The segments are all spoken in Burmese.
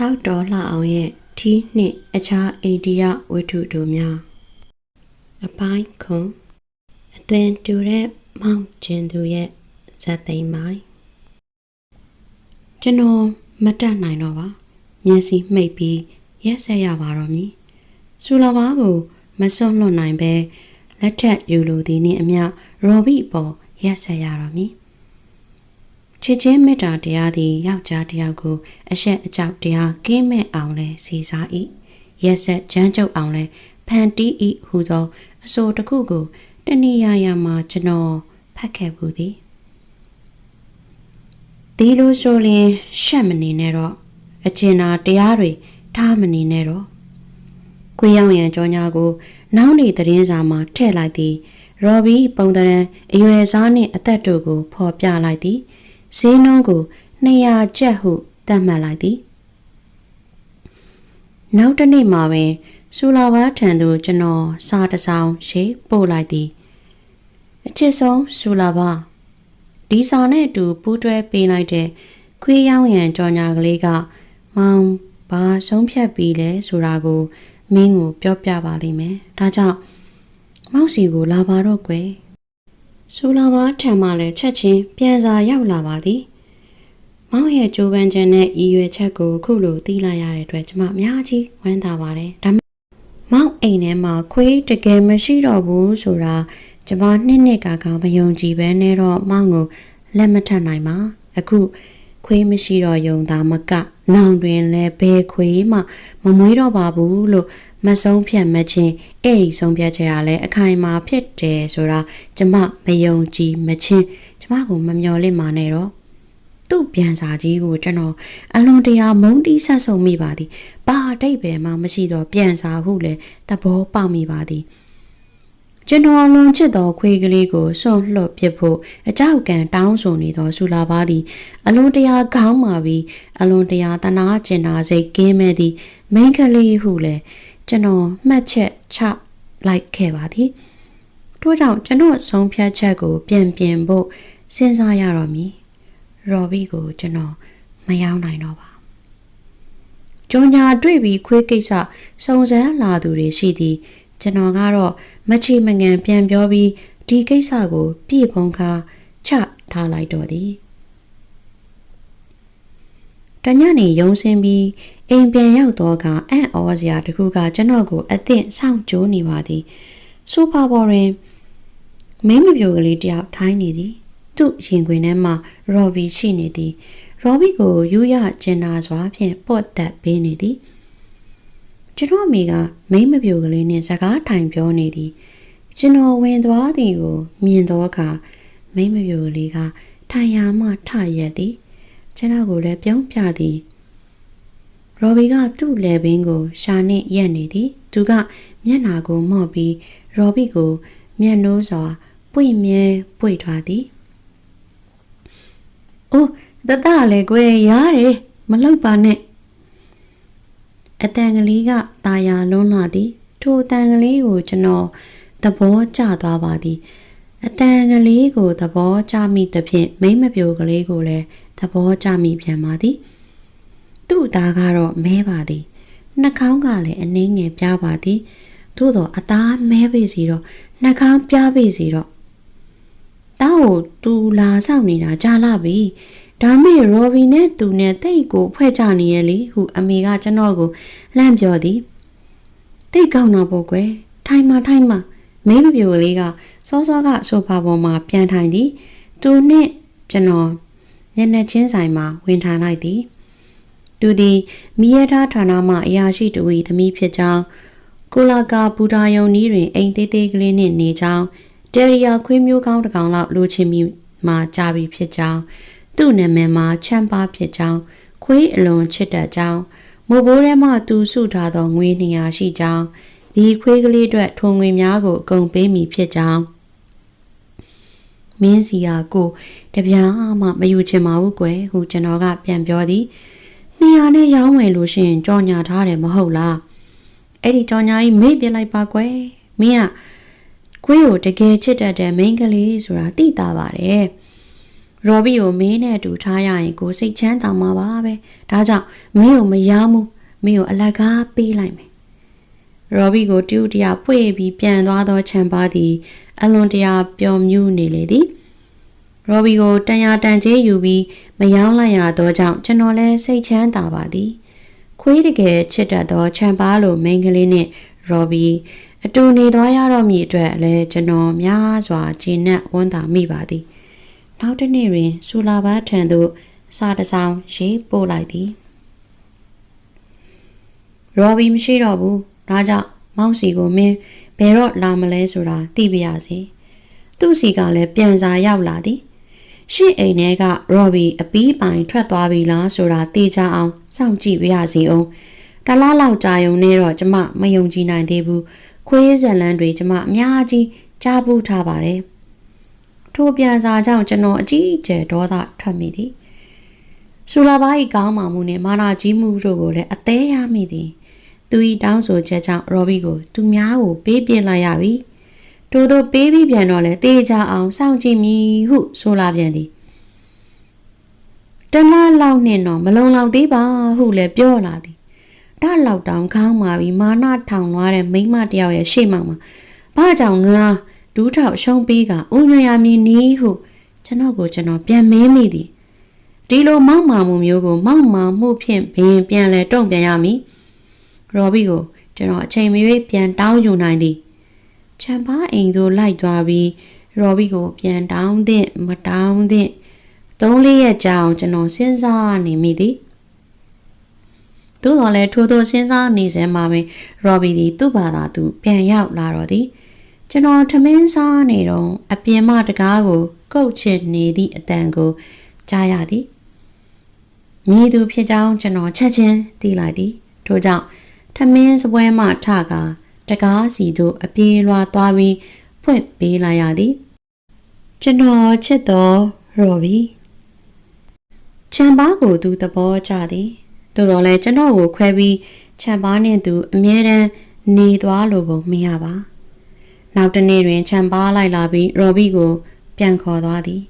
ထောက်တော်လှအောင်ရဲ့ထီးနှင့်အခြားအိန္ဒိယဝတ္ထုတို့များအပိုင်းခွန်အသွင်တူတဲ့မောင်ကျင်သူရဲ့ဇာတ်သိမ်းပိုင်းကျွန်တော်မတတ်နိုင်တော့ပါမျက်စိမှိတ်ပြီးရက်ဆက်ရပါတော့မည်စူလာဘာကိုမစွန့်လွတ်နိုင်ပဲလက်ထက်ယူလိုသည်နှင့်အမျှရော်ဘီပေါ်ရက်ဆက်ရတော့မည် ချစ်ချင်းမေတ္တာတရားသည်ယောက်ျားတစ်ယောက်ကိုအဆက်အကြောက်တရားကင်းမဲ့အောင်လဲစီစား၏ရက်ဆက်ချမ်းကျုပ်အောင်လဲဖန်တီး၏ဟူသော အဆိုတစ်ခုကိုတဏှိယာယာမှာကျွန်တော်ဖတ်ခဲ့ဘူးသည်ဒီလိုဆိုရင်ရှက်မနေနဲ့တော့အကျဉ်းသာတရားတွေထားမနေနဲ့တော့ခွေးရောက်ရန်ကြောညာကို နောက်နေသတင်းစာမှာထည့်လိုက်သည် ရော်ဘီပုံတရန်အရွယ်စားနှင့်အသက်တို့ကိုဖော်ပြလိုက်သည် ဈေးနှုန်းကို200ကျပ်ဟုသတ်မှတ်လိုက်သည်နောက်တစ်နေ့မှာပင်ဆူလာဝါထံသို့ကျွန်တော်စာတစ်စောင်ရေးပို့လိုက်သည်အချစ်ဆုံးဆူလာဘာဒီစာနဲ့အတူပူးတွဲပေးလိုက်တဲ့ခွေးရောင်းရန်ကြော်ညာကလေးကမောင်ဘာဆုံးဖြတ်ပြီးလဲဆိုတာကိုမင်းကိုပြောပြပါလိမ့်မယ်ဒါကြောင့်မောက်စီကိုလာပါတော့ကွယ် ဆူလာဘာထံမှလည်းချက်ချင်းပြန်စာရောက်လာပါသည်မောင်ရဲ့ကြိုးပမ်းချက်နဲ့ရည်ရွယ်ချက်ကိုခုလိုသိလိုက်ရတဲ့အတွက်ကျွန်မအများကြီးဝမ်းသာပါတယ်ဒါပေမဲ့မောင်အိမ်ထဲမှာခွေးတကယ်မရှိတော့ဘူးဆိုတာကျွန်မနှစ်နှစ်ကာကမယုံကြည်ပဲနဲ့တော့မောင်ကိုလက်မထပ်နိုင်ပါအခုခွေးမရှိတော့ယုံသားမက နောင်တွင်လည်းဘယ်ခွေးမှမမွေးတော့ပါဘူးလို့ မဆုံးဖြတ်မချင်းအဲ့ဒီဆုံးဖြတ်ချက်ကလည်းအခိုင်အမာဖြစ်တယ်ဆိုတာကျမမယုံကြည်မချင်းကျမကိုမမျှော်လင့်ပါနဲ့တော့သူ့ပြန်စာကြီးကိုကျွန်တော်အလွန်တရာမုန်းတီးဆက်ဆုံမိပါသည်။ဘာအတိတ်ပဲမှမရှိတော့ပြန်စာဟုလည်းသဘောပေါက်မိပါသည်။ကျွန်တော်အလွန်ချစ်သောခွေးကလေးကိုစွန့်လွတ်ပစ်ဖို့အကြောက်ကန်တောင်းဆိုနေသောဆူလာပါသည်အလွန်တရာခေါင်းမာပြီးအလွန်တရာတနာကျင်နာစိတ်ကင်းမဲ့သည်မိန်းကလေးဟုလည်း ကျွန်တော်မှတ်ချက်ချလိုက်ခဲ့ပါသည်။ထို့ကြောင့်ကျွန်တော်ဆုံးဖြတ်ချက်ကို ပြန်ပြင်ဖို့စဉ်းစားရတော့မည်။ရော်ဘီကိုကျွန်တော်မရောက်နိုင်တော့ပါ။ကြောင်ညာတွေ့ပြီးခွေးကိစ္စစုံစမ်းလာသူတွေရှိသည်ကျွန်တော်ကတော့မချီမငန်ပြန်ပြောပြီးဒီကိစ္စကိုပြည်ဖုံခါချထားလိုက်တော့သည်။တညနေရုံစင်းပြီး အိမ်ပြန်ရောက်တော့ကအံ့ဩစရာတခုကကျွန်တော်ကိုအသင့်စောင့်ကြိုးနေပါသည်။စူပါဘော်တွင်မင်းမပြိုကလေးတယောက်ထိုင်းနေသည်။သူ့ရင်ခွင်ထဲမှာရော်ဘီရှိနေသည်ရော်ဘီကိုယူရကျင်နာစွာဖြင့်ပော့တက်ပေးနေသည်ကျွန်တော်အမိကမိမပြိုကလေးနဲ့စကားထိုင်ပြောနေသည်ကျွန်တော်ဝင်သွားသည်ကိုမြင်တော့အခါမိမပြိုကလေးကထိုင်ရာမှထရက်သည်ကျွန်တော်ကိုလည်းပြုံးပြသည် ရော်ဘီကသူ့လေဘင်းကို ရှာနှင့်ရက်နေသည်သူကမျက်နာကိုမော့ပြီးရော်ဘီကို မျက်နှိုးစွာပွင့်မြဲပွေထွားသည်။အိုးတတလည်းကွယ်ရတယ်မလောက်ပါနဲ့။အတန်ကလေးကตาရလွန်းလာသည်ထိုအတန်ကလေးကိုကျွန်တော်သဘောကျသွားပါသည်။အတန်ကလေးကိုသဘောကျမိသဖြင့်မိမပြိုကလေးကိုလည်းသဘောကျမိပြန်ပါသည်။ သူ့သားကတော့မဲပါသည်။နှာခေါင်းကလည်းအနှင်းငယ်ပြားပါသည်။သို့တော့အသားမဲပေစီတော့နှာခေါင်းပြားပေစီတော့တောက်ကိုသူလာဆောင်နေတာကြာလာပြီဒါမဲ့ရော်ဘီနဲ့သူနဲ့တိတ်ကိုဖွဲ့ကြနေရဲ့လေဟုအမေကကျွန်တော်ကိုလှမ်းပြောသည်တိတ်ကောင်းတော့ပေါ့ကွယ်ထိုင်မထိုင်မမင်းမပြိုလေးကစောစောကဆိုဖာပေါ်မှာပြန်ထိုင်သည်သူနှင့်ကျွန်တော်မျက်နှာချင်းဆိုင်မှာဝင်ထိုင်လိုက်သည် သူသည်မိရထားဌာနမှအရာရှိတူ၏သမီးဖြစ်ကြောင်းကိုလာကာဘူဒါယုံနီးတွင်အိမ်သေးသေးကလေးနှင့်နေကြောင်းတယ်ရီယာခွေးမျိုးကောင်းတစ်ကောင်လောက်လိုချင်ပြီးမှကြာပြီဖြစ်ကြောင်းသူ့နာမည်မှာချမ်းပါဖြစ်ကြောင်းခွေးအလွန်ချစ်တတ်ကြောင်းမိုးဘိုးထဲမှသူစုထားသောငွေ200ရှိကြောင်းဒီခွေးကလေးအတွက်ထုံငွေများကိုအကုန်ပေးမိဖြစ်ကြောင်းမင်းစီယာကိုတပြားမှမယူချင်ပါဘူးကွယ်ဟုကျွန်တော်ကပြန်ပြောသည် နေရာနဲ့ရောင်းဝယ်လို့ရှိရင်ကြော်ညာထားတယ်မဟုတ်လားအဲ့ဒီကြော်ညာကြီးမေ့ပြလိုက်ပါကွယ်မင်းကခွေးကိုတကယ်ချစ်တတ်တဲ့မိန်းကလေးဆိုတာသိတာပါတယ်ရော်ဘီကိုမင်းနဲ့အတူထားရရင်ကိုစိတ်ချမ်းသာမှာပါပဲဒါကြောင့်မင်းကိုမယားမှုမင်းကိုအလကားပေးလိုက်မယ်ရော်ဘီကိုတူတရာဖွေပြီးပြန်သွားသောချန်ပါသည်အလွန်တရာပျော်မြူးနေလေသည် ရော်ဘီကိုတန်ရာတန်ကျေးယူပြီးမယောင်းလိုက်ရသောကြောင့်ကျွန်တော်လည်းစိတ်ချမ်းသာပါသည်ခွေးတကယ်ချစ်တတ်သောချန်ပါလိုမိန်းကလေးနှင့်ရော်ဘီအတူနေသွားရတော့မည်အတွက်လည်းကျွန်တော်များစွာကျေနပ်ဝမ်းသာမိပါသည်နောက်တစ်နေ့တွင်ဆူလာဘာထံသို့စာတစ်စောင်ရေးပို့လိုက်သည်ရော်ဘီမရှိတော့ဘူးဒါကြောင့်မောင်စီကိုမင်းဘယ်တော့လာမလဲဆိုတာသိပြရစီသူ့စီကလည်းပြန်စာရောက်လာသည် ရှင့်အိမ်ထဲကရော်ဘီအပီးပိုင်ထွက်သွားပြီလားဆိုတာသိကြအောင်စောင့်ကြည့်ပြရစီအောင်တလားလောက်ကြာယုံနေတော့ကျမမယုံကြည်နိုင်သေးဘူးခွေးဇလန်းတွေကျမအများကြီးကြားပူးထားပါတယ်ထိုပြန်စာကြောင့်ကျွန်တော်အကြီးအကျယ်ဒေါသထွက်မိသည်ဆူလာဘာ၏ကောင်းမှမှုနှင့်မာနာကြီးမှုတို့ကိုလည်းအသေးရမိသည်သူ၏တောင်းဆိုချက်ကြောင့်ရော်ဘီကို သူများကိုပေးပြလိုက်ရပြီ ထို့သောပေးပြီးပြန်တော့လဲတေးကြအောင်စောင့်ကြည့်မည်ဟုဆိုလာပြန်သည်တနလောက်နှင့်တော့မလုံလောက်သေးပါဟုလည်းပြောလာသည်ဒါလောက်တောင်ခေါင်းမာပြီးမာနထောင်သွားတဲ့မိန်းမတယောက်ရဲ့ရှေ့မှောက်မှာဘာကြောင့်ငါဒူးထောက်ရှုံးပေးကဥညွှန်ရမည်နီးဟုကျွန်တော်ကိုကျွန်တော်ပြန်မဲမိသည်ဒီလိုမောက်မာမှုမျိုးကိုမောက်မာမှုဖြင့်ဘင်းပြန်လဲတုံ့ပြန်ရမည်ရော်ဘီကိုကျွန်တော်အချိန်မရွေးပြန်တောင်းယူနိုင်သည် ချမ်ပါအိမ်သို့လိုက်သွားပြီးရော်ဘီကိုပြန်တောင်းသင့်မတောင်းသင့်သုံးလေးရက်ကြာအောင်ကျွန်တော်စဉ်းစားနေမိသည်သို့တော်လည်းထိုးထိုးစဉ်းစားနေစဲမှာပင်ရော်ဘီသည်သူ့ဘာသာသူပြန်ရောက်လာတော့သည်ကျွန်တော်ထမင်းစားနေတော့အပြင်မတကားကို ကုတ်ချစ်နေသည့်အတန်ကိုကြားရသည်မြည်သူဖြစ်ကြောင်းကျွန်တော်ချက်ချင်းသိလိုက်သည်ထို့ကြောင့်ထမင်းစပွဲမှထက တကားစီတို့အပြေးလွှာသွားပြီးဖွင့်ပေးလိုက်ရသည်ကျွန်တော်ချစ်တော်ရော်ဘီချမ်ပါကိုသူသဘောကျသည်သို့တော်လည်းကျွန်တော်ကိုခွဲပြီးချမ်ပါနှင့်သူအမြဲတမ်းနေသွားလို့ပုံမရပါနောက်တနေ့တွင်ချမ်ပါလိုက်လာပြီးရော်ဘီကို ပြန်ခေါ်သွားသည်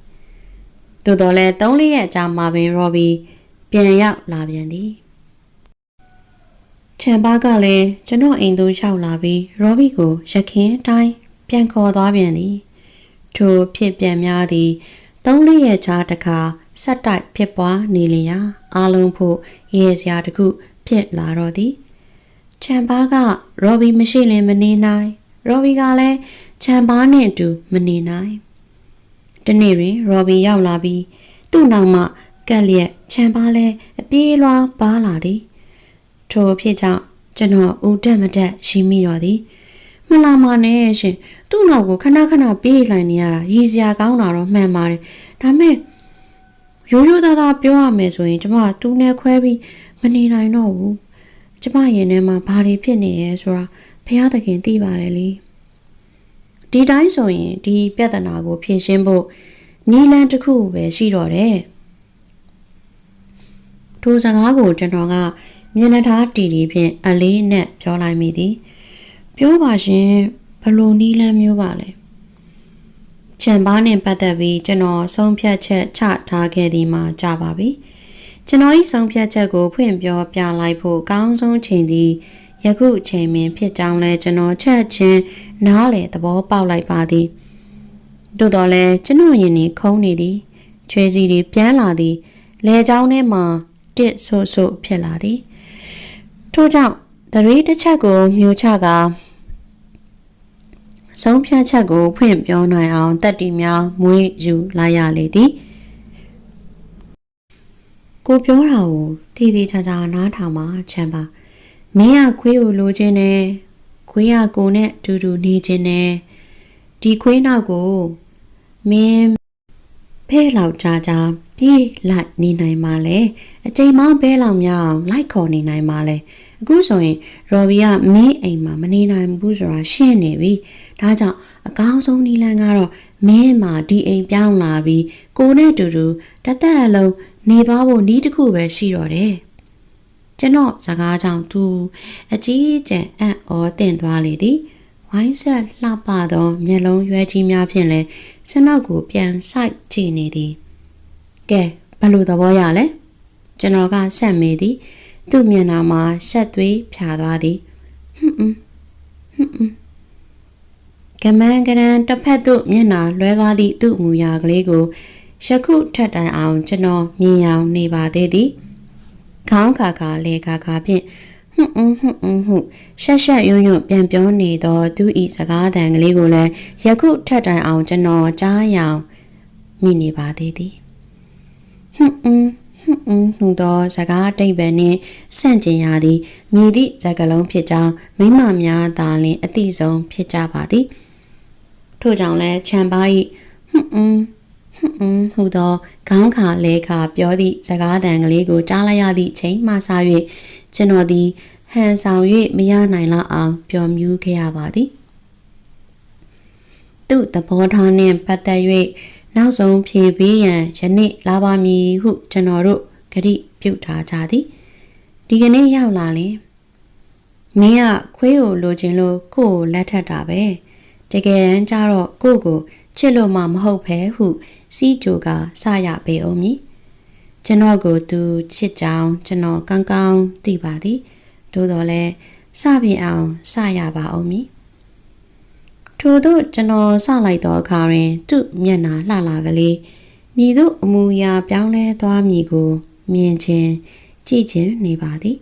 သို့တော်လည်း၃လရက်ကြာမှပင်ရော်ဘီပြန်ရောက်လာပြန်သည် ချမ်ပါကလည်းကျွန်တော်အိမ်သို့ရောက်လာပြီးရော်ဘီကိုရခင်တိုင်းပြန်ခေါ်သွားပြန်သည်ထိုဖြစ်ပြန်များသည်သုံးလေးရက်ကြာတခါဆက်တိုက်ဖြစ်ပွားနေလျာအားလုံးဖို့ရေစရာတခုဖြစ်လာတော့သည်ချမ်ပါကရော်ဘီမရှိလင်မနေနိုင်ရော်ဘီကလည်းချမ်ပါနဲ့အတူမနေနိုင်တနေ့တွင်ရော်ဘီရောက်လာပြီးသူ့နောက်မှကက်လျက်ချမ်ပါလဲအပြေးလွှားပါလာသည် ထိုအဖြစ်ကြောင့်ကျွန်တော်ဦးတက်မတက်ရှိမိတော့သည်မလာမနဲ့ရှင်သူ့နောက်ကိုခဏခဏပြေးလိုက်နေရတာရည်စရာကောင်းတာတော့မှန်ပါတယ်ဒါမဲ့ရိုးရိုးသားသားပြောရမယ်ဆိုရင်ကျမတူးနဲ့ခွဲပြီးမနေနိုင်တော့ဘူးကျမရင်ထဲမှာဘာတွေဖြစ်နေရဲဆိုတာဘုရားသခင်သိပါတယ်လေဒီတိုင်းဆိုရင်ဒီပြဿနာကိုဖြေရှင်းဖို့နီလန်တစ်ခုပဲရှိတော့တယ်ထိုစကားကိုကျွန်တော်က မျက်နှာထားတီတီဖြင့်အလေးနဲ့ပြောလိုက်မိသည်ပြောပါရှင်ဘလို့နီလန်းမျိုးပါလဲချန်ပါနဲ့ပတ်သက်ပြီးကျွန်တော်ဆုံးဖြတ်ချက်ချထားခဲ့သည်မှာကြာပါပြီကျွန်တော်ဤဆုံးဖြတ်ချက်ကိုဖွင့်ပြောပြလိုက်ဖို့အကောင်းဆုံးချိန်သည်ယခုအချိန်ပင်ဖြစ်ကြောင်းလဲကျွန်တော်ချက်ချင်းနားလေသဘောပေါက်လိုက်ပါသည်တို့တော်လဲကျွန်တော်ယင်နေခုံးနေသည်ချွေစီတွေပြန်လာသည်လဲချောင်းထဲမှာတစ်ဆို့ဆို့ဖြစ်လာသည် ထို့ကြောင့်တရေတစ်ချက်ကိုမျိုးချကဆုံးဖြတ်ချက်ကိုဖွင့်ပြောနိုင်အောင်တက်တီများမွေးယူလာရလေသည်ကိုပြောတာကိုတည်တည်ချာချာနားထောင်မှချမ်းပါမင်းကခွေးကိုလိုချင်တယ်ခွေးကကိုနဲ့အတူတူနေချင်တယ်ဒီခွေးနောက်ကိုမင်းဖဲလောက်ကြာကြာပြေးလိုက်နေနိုင်မှာလဲအချိန်မောင်းဘဲလောက်များအောင်လိုက်ခေါ်နေနိုင်မှာလဲ အခုဆိုရင်ရော်ဘီကမင်းအိမ်မှာမနေနိုင်ဘူးဆိုတာရှင်းနေပြီဒါကြောင့်အကောင်းဆုံးနီလန်ကတော့မင်းမှာဒီအိမ်ပြောင်းလာပြီးကိုနဲ့တူတူတသက်အလုံးနေသွားဖို့နီးတစ်ခုပဲရှိတော့တယ်ကျွန်တော်စကားကြောင့်သူအကြီးကျယ်အံ့ဩတင်သွားလေသည်ဝိုင်းဆက်လှပသောမျက်လုံးရွယ်ကြီးများဖြင့်လည်းကျွန်တော်ကိုပြန်ဆိုင်ကြည့်နေသည်ကဲဘယ်လိုသဘောရလဲကျွန်တော်ကဆက်မေးသည် သူ့မျက်နှာမှာရှက်သွေးဖြာသွားသည်ဟွန်းဟွန်းဟွန်းဟွန်းကမန်းကရန်တစ်ဖက်သို့မျက်နှာလွှဲသွားသည့်သူ့မူရာကလေးကိုယခုထက်တိုင်အောင်ကျွန်တော်မြင်အောင်နေပါသေးသည်ခေါင်းခါခါလေခါခါဖြင့်ဟွန်းဟွန်းဟွန်းဟွန်းဟုရှက်ရှက်ယွန်းယွန်းပြန်ပြောနေသောသူဤစကားတန်ကလေးကိုလည်းယခုထက်တိုင်အောင်ကျွန်တော်ကြားရအောင်မိနေပါသေးသည်ဟွန်းဟွန်း ဟွန်းဟွန်းဟူသောစကားအတိတ်ပဲနှင့်ဆန့်ကျင်ရသည်မြည်သည့်စကားလုံးဖြစ်ကြောင်းမိမများသာလျှင်အတိဆုံးဖြစ်ကြပါသည်ထို့ကြောင့်လည်းခြံပါ၏ဟွန်းဟွန်းဟွန်းဟွန်းဟူသောခေါင်းခါလဲခါပြောသည့်စကားတန်ကလေးကိုကြားလိုက်ရသည့်ချိန်မှစ၍ကျွန်တော်သည်ဟန်ဆောင်၍မရနိုင်လောက်အောင်ပျော်မြူးခဲ့ရပါသည်သူ့သဘောထားနှင့်ပတ်သက်၍ နောက်ဆုံးဖြေပေးရန်ယနေ့လာပါမည်ဟုကျွန်တော်တို့ဂတိပြုထားကြသည်ဒီကနေ့ရောက်လာလင်မင်းကခွေးကိုလိုချင်လို့ကို့ကိုလက်ထပ်တာပဲတကယ်တမ်းကျတော့ကို့ကိုချစ်လို့မှမဟုတ်ဖဲဟု စီးကြိုကစရပေအောင်မည်ကျွန်တော်ကိုသူချစ်ကြောင်းကျွန်တော်ကောင်းကောင်းသိပါသည်သို့တော်လည်းစပြင်းအောင်စရပါအောင်မည် ထို့သို့ကျွန်တော်စလိုက်သောအခါတွင် သူ့မျက်နှာလှလာကလေးမြည်သို့အမူအရာပြောင်းလဲသွားမည်ကို မြင်ခြင်းကြည့်ခြင်းနေပါသည်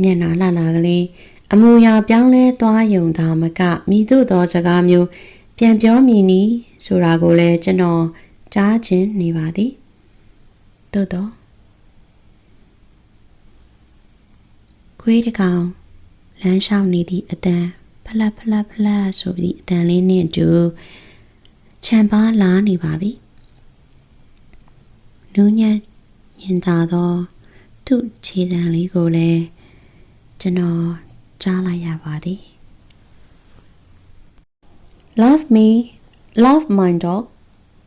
မျက်နှာလှလာကလေးအမူအရာပြောင်းလဲသွားယုံသာမကမိတို့သောစကားမျိုး ပြန်ပြောမိနီးဆိုတာကိုလည်းကျွန်တော်ကြားခြင်းနေပါသည်သို့တော့ခွေးတကောင်လမ်းလျှောက်နေသည့်အတန် ဖလက်ဖလက်ဖလက်ဆိုပြီးအတန်လေးနဲ့အတူခြံပါလာနေပါပြီနူးညံ့ညင်သာသောသူ့ခြေတံလေးကိုလည်းကျွန်တော်ကြားလိုက်ရပါသည် Love Me Love My Dog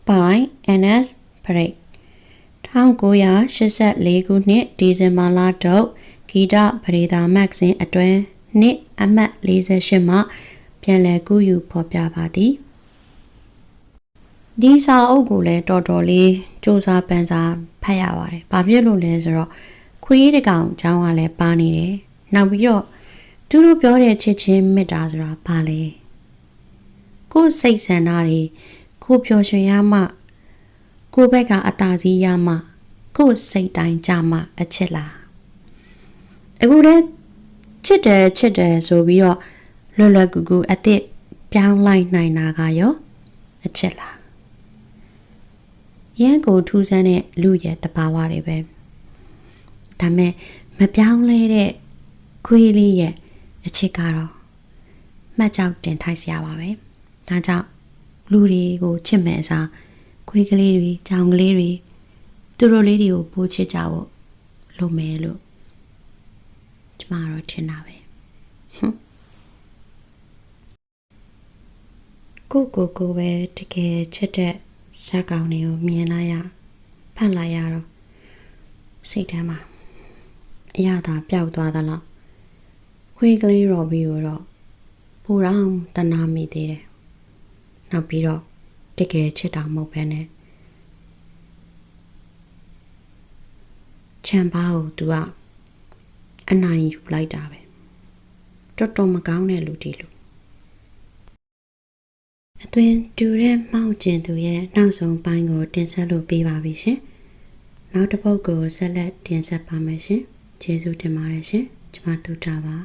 by NS Break 1984ခုနှစ်ဒီဇင်ဘာလထုတ်ဂီတပရိသာမဂ္ဂဇင်းအတွင်း နှစ်အမှတ်48မှပြန်လည်ကူးယူဖော်ပြပါသည်ဒီစာအုပ်ကိုလည်းတော်တော်လေးစူးစမ်းပန်းစားဖတ်ရပါတယ်။ဘာဖြစ်လို့လဲဆိုတော့ခွေးတကောင်အကြောင်းကလည်းပါနေတယ်။နောက်ပြီးတော့သူတို့ပြောတဲ့ချစ်ချင်းမေတ္တာဆိုတာဘာလဲ။ကိုယ်စိတ်ဆန္ဒတွေကိုပျော်ရွှင်ရမှ ကိုယ့်ဘက်ကအသာစီးရမှကိုယ်စိတ်တိုင်းကြမှအချစ်လား။အခုလည်း ချစ်တယ်ချစ်တယ်ဆိုပြီးတော့လွယ်လွယ်ကူကူအစ်စ်ပြောင်းလိုက်နိုင်တာကရောအချစ်လားရန်ကိုထူးဆန်းတဲ့လူရဲ့တဘာဝတွေပဲဒါမဲ့မပြောင်းလဲတဲ့ခွေးလေးရဲ့အချစ်ကတော့မှတ်ကြောက်တင်ထိုက်စရာပါပဲဒါကြောင့်လူတွေကိုချစ်မဲ့အစားခွေးကလေးတွေကြောင်ကလေးတွေသူတို့လေးတွေကိုပိုးချစ်ကြဖို့လိုမယ်လို့ကျ မတော့ထင်တာပဲကိုကိုကိုပဲတကယ်ချစ်တဲ့ဇက်ကောင်တွေကိုမြင်လိုက်ရဖတ်လိုက်ရတော့စိတ်ထဲမှာအရသာပျောက်သွားသလားခွေးကလေးရော်ဘီကိုတော့ပူရောင်တနာမိသေးတယ်နောက်ပြီးတော့တကယ်ချစ်တာမဟုတ်ဘဲနဲ့ချမ်ပါကို तू က အနိုင်ယူလိုက်တာပဲတော်တော်မကောင်းတဲ့လူဒီလူအသွင်တူတဲ့မှောက်ကျင်သူရဲ့နောက်ဆုံးပိုင်းကို တင်ဆက်လို့ပေးပါပြီရှင်နောက်တစ်ပုဒ်ကိုဆက်လက်တင်ဆက်ပါမယ်ရှင်ကျေးဇူးတင်ပါတယ်ရှင်ကျွန်မတူတာပါ